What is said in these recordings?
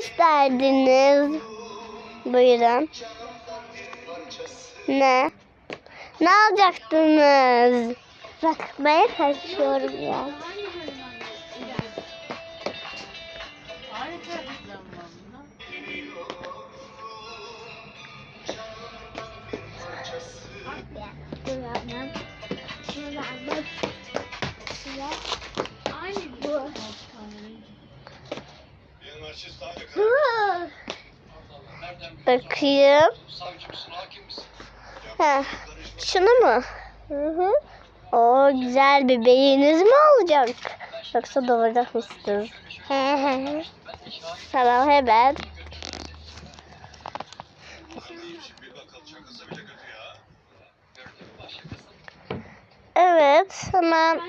isterdiniz? Buyurun. Ne? Ne alacaktınız? Bakmaya kaçıyorum ya. Harika Bakayım. Ha, şunu mu? Hı hı. O güzel bebeğiniz mi olacak? Yoksa doğuracak mısınız? Tamam hemen. Evet hemen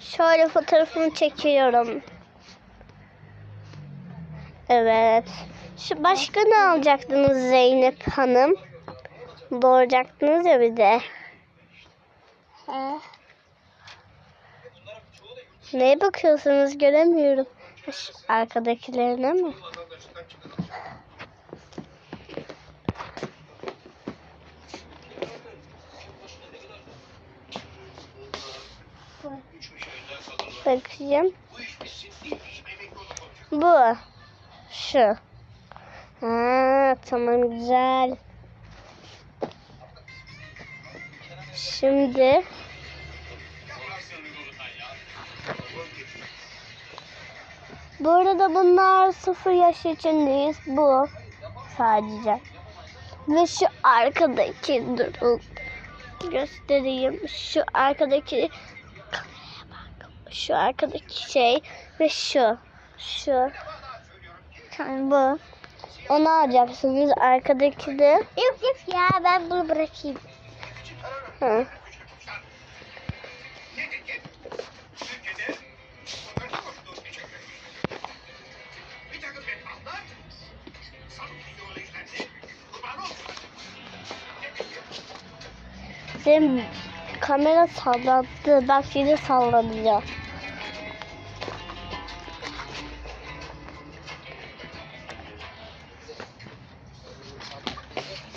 şöyle fotoğrafını çekiyorum. Evet. Şu başka ne alacaktınız Zeynep Hanım? Doğuracaktınız ya bir de. He. Neye bakıyorsunuz göremiyorum. Şu Arkadakilerine mi? Bakayım. Bu. Şu. Ha, tamam güzel. Şimdi Bu arada bunlar sıfır yaş içindeyiz. Bu sadece. Ve şu arkadaki durun. Göstereyim. Şu arkadaki. Şu arkadaki şey ve şu. Şu. Yani bu. Onu alacaksınız. Arkadaki de. Yok yok ya ben bunu bırakayım. Hı. Benim kamera salladı. Bak yine sallanıyor.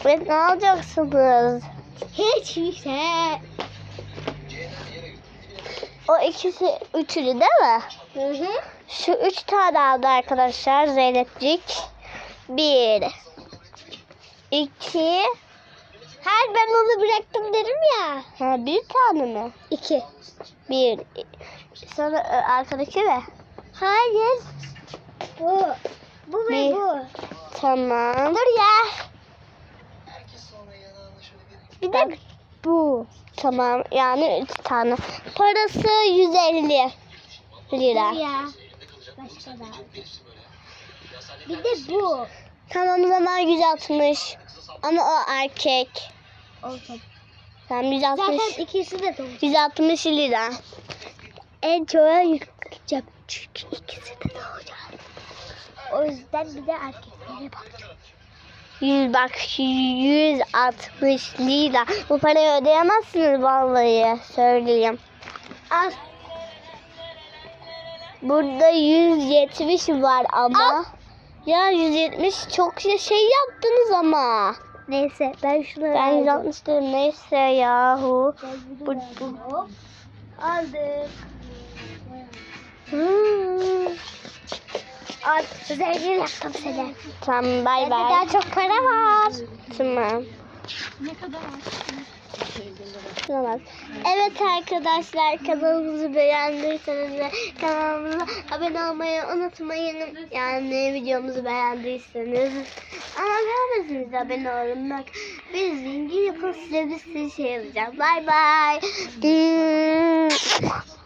Ve ne alacaksınız? Hiçbir şey. O ikisi üçünü değil mi? Hı hı. Şu üç tane aldı arkadaşlar Zeynepcik. Bir. iki. Her ben onu bıraktım derim ya. Ha bir tane mi? İki. Bir. Sonra e, arkadaki mi? Hayır. Bu. Bu ve bu. Tamam. Dur ya. De bu. Tamam yani üç tane. Parası 150 lira. Ya. Başka da. Bir de bu. Tamam o zaman 160. Ama o erkek. Olsun. Tamam 160. Zaten ikisi de dolu. 160 lira. En çok yükleyeceğim. Çünkü ikisi de doğacak. O yüzden bir de erkeklere bak. 100 bak 160 lira. Bu parayı ödeyemezsiniz vallahi söyleyeyim. Al. Burada 170 var ama. Ya 170 çok şey şey yaptınız ama. Neyse ben şunu Ben 160 dedim neyse yahu. Bu, bu. Hop. Al. Zengin yaptım seni. Tamam bay bay. daha çok para var. Tamam. ne kadar var? Evet arkadaşlar kanalımızı beğendiyseniz ve kanalımıza abone olmayı unutmayın. Yani videomuzu beğendiyseniz. Ama beğenmezseniz abone olun. Bak biz zengin yapın size bir sürü şey yazacağız. Bay bay.